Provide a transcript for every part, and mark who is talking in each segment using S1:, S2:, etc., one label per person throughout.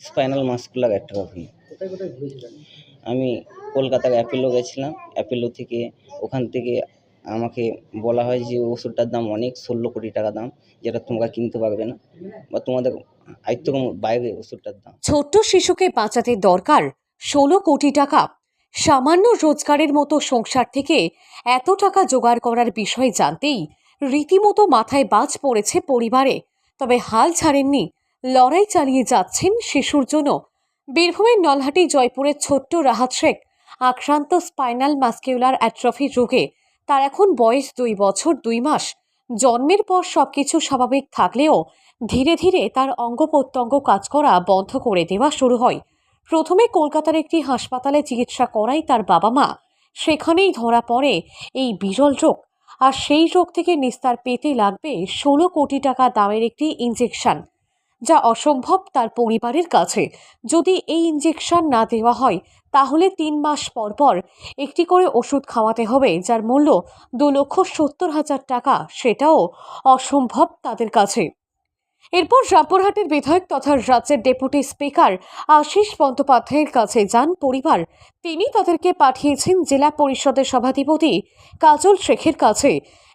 S1: Spinal muscular atrophy. আমি কলকাতার Apollo গেছিলাম। অ্যাপেলো থেকে ওখান থেকে আমাকে বলা হয় যে ওষুধটার দাম অনেক ষোলো কোটি টাকা দাম যেটা তোমরা কিনতে পারবে না। বা তোমাদের আয়ত্তের বাইরে ওষুধটার দাম।
S2: ছোট্ট শিশুকে বাঁচাতে দরকার ষোলো কোটি টাকা। সামান্য রোজগারের মতো সংসার থেকে এত টাকা জোগাড় করার বিষয় জানতেই রীতিমতো মাথায় বাজ পড়েছে পরিবারে। তবে হাল ছাড়েননি লড়াই চালিয়ে যাচ্ছেন শিশুর জন্য। বীরভূমের নলহাটি জয়পুরের ছোট্ট রাহাত শেখ, আক্রান্ত স্পাইনাল মাস্কিউলার অ্যাট্রফি রোগে। তার এখন বয়স দুই বছর দুই মাস। জন্মের পর সবকিছু স্বাভাবিক থাকলেও ধীরে ধীরে তার অঙ্গ প্রত্যঙ্গ কাজ করা বন্ধ করে দেওয়া শুরু হয়। প্রথমে কলকাতার একটি হাসপাতালে চিকিৎসা করাই তার বাবা মা। সেখানেই ধরা পড়ে এই বিরল রোগ। আর সেই রোগ থেকে নিস্তার পেতে লাগবে ষোলো কোটি টাকা দামের একটি ইঞ্জেকশন যা অসম্ভব তার পরিবারের কাছে। যদি এই ইঞ্জেকশন না দেওয়া হয়, তাহলে তিন মাস পর পর একটি করে ওষুধ খাওয়াতে হবে, যার মূল্য দু লক্ষ সত্তর হাজার টাকা। সেটাও অসম্ভব তাদের কাছে। এরপর রামপুরহাটের বিধায়ক তথা রাজ্যের ডেপুটি স্পিকার আশিস বন্দ্যোপাধ্যায়ের কাছে যান পরিবার। তিনি তাদেরকে পাঠিয়েছেন জেলা পরিষদের সভাধিপতি কাজল শেখের কাছে।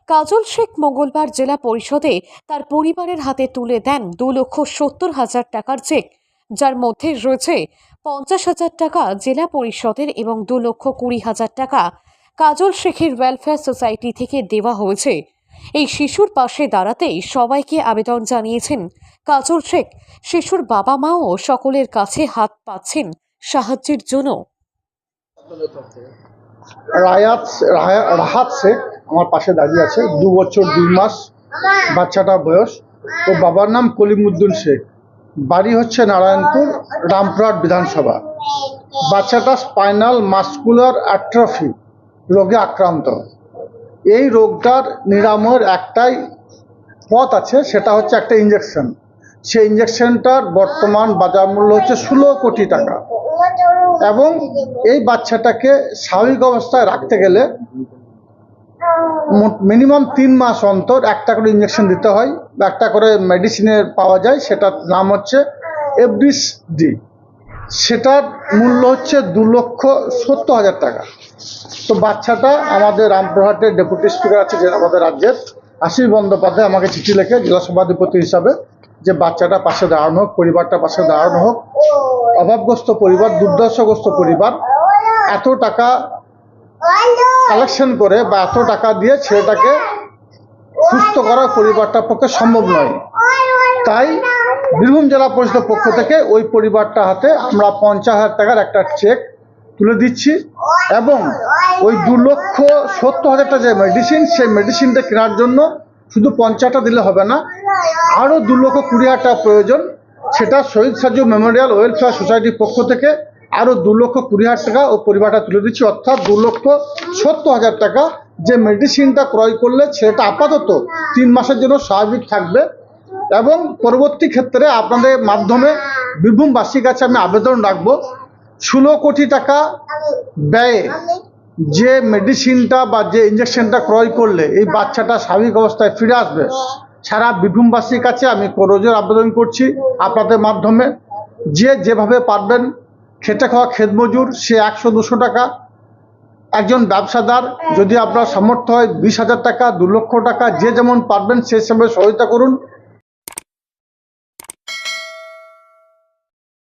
S2: কাজল শেখ মঙ্গলবার জেলা পরিষদে তার পরিবারের হাতে তুলে দেন দু লক্ষ সত্তর হাজার টাকার চেক, যার মধ্যে রয়েছে পঞ্চাশ হাজার টাকা জেলা পরিষদের এবং দু লক্ষ কুড়ি হাজার টাকা কাজল শেখের ওয়েলফেয়ার সোসাইটি থেকে দেওয়া হয়েছে। এই শিশুর পাশে দাঁড়াতেই সবাইকে আবেদন জানিয়েছেন কাজল শেখ। শিশুর বাবা মাও সকলের কাছে হাত পাচ্ছেন সাহায্যের জন্য।
S3: রায়াত রায়া- রাহাত শেখ আমার পাশে দাঁড়িয়ে আছে, দু বছর, দুই মাস বাচ্চাটা বয়স। ও বাবার নাম কলিমুদ্দিন শেখ। বাড়ি হচ্ছে নারায়ণপুর, রামপুরহাট বিধানসভা। বাচ্চাটা স্পাইনাল মাস্কুলার অ্যাট্রফি রোগে আক্রান্ত। এই রোগটার নিরাময়ের একটাই পথ আছে, সেটা হচ্ছে একটা ইঞ্জেকশন সেই ইঞ্জেকশনটার বর্তমান বাজার মূল্য হচ্ছে ষোলো কোটি টাকা। এবং এই বাচ্চাটাকে স্বাভাবিক অবস্থায় রাখতে গেলে মিনিমাম তিন মাস অন্তর একটা করে ইঞ্জেকশন দিতে হয় বা একটা করে মেডিসিনের পাওয়া যায়, সেটার নাম হচ্ছে এফডিস ডি সেটার মূল্য হচ্ছে দু লক্ষ সত্তর হাজার টাকা। তো বাচ্চাটা আমাদের রামপুরহাটের ডেপুটি স্পিকার আছে, যে আমাদের রাজ্যের আশিস বন্দ্যোপাধ্যায়, আমাকে চিঠি লিখে জেলা সভাধিপতি হিসাবে যে বাচ্চাটা পাশে দাঁড়ানো হোক, পরিবারটা পাশে দাঁড়ানো হোক, অভাবগ্রস্ত পরিবার, দুর্দশাগ্রস্ত পরিবার, এত টাকা কালেকশন করে বা এত টাকা দিয়ে ছেলেটাকে সুস্থ করা পরিবারটার পক্ষে সম্ভব নয়। তাই বীরভূম জেলা পরিষদের পক্ষ থেকে ওই পরিবারটা হাতে আমরা পঞ্চাশ হাজার টাকার একটা চেক তুলে দিচ্ছি এবং ওই দু লক্ষ সত্তর হাজার টাকা যে মেডিসিন সেই মেডিসিনটা কেনার জন্য শুধু পঞ্চাশটা দিলে হবে না, আরও দু লক্ষ কুড়ি হাজার টাকা প্রয়োজন। সেটা শহীদ সাজু মেমোরিয়াল ওয়েলফেয়ার সোসাইটির পক্ষ থেকে আরও দু লক্ষ কুড়ি হাজার টাকা ও পরিবারটা তুলে দিচ্ছি। অর্থাৎ দু লক্ষ সত্তর হাজার টাকা যে মেডিসিনটা ক্রয় করলে সেটা আপাতত তিন মাসের জন্য স্বাভাবিক থাকবে এবং পরবর্তী ক্ষেত্রে আপনাদের মাধ্যমে বীরভূমবাসীর কাছে আমি আবেদন রাখব। ষোলো কোটি টাকা ব্যয়ে যে মেডিসিনটা বা যে ইঞ্জেকশনটা ক্রয় করলে এই বাচ্চাটা স্বাভাবিক অবস্থায় ফিরে আসবে, সারা বীরভূমবাসীর কাছে আমি করজোর আবেদন করছি আপনাদের মাধ্যমে। যে যেভাবে পারবেন খেটে খাওয়া খেত মজুর সে একশো দুশো টাকা। একজন ব্যবসাদার, যদি আপনার সামর্থ্য হয় বিশ হাজার টাকা, দু লক্ষ টাকা, যে যেমন পারবেন সে হিসাবে সহায়তা করুন।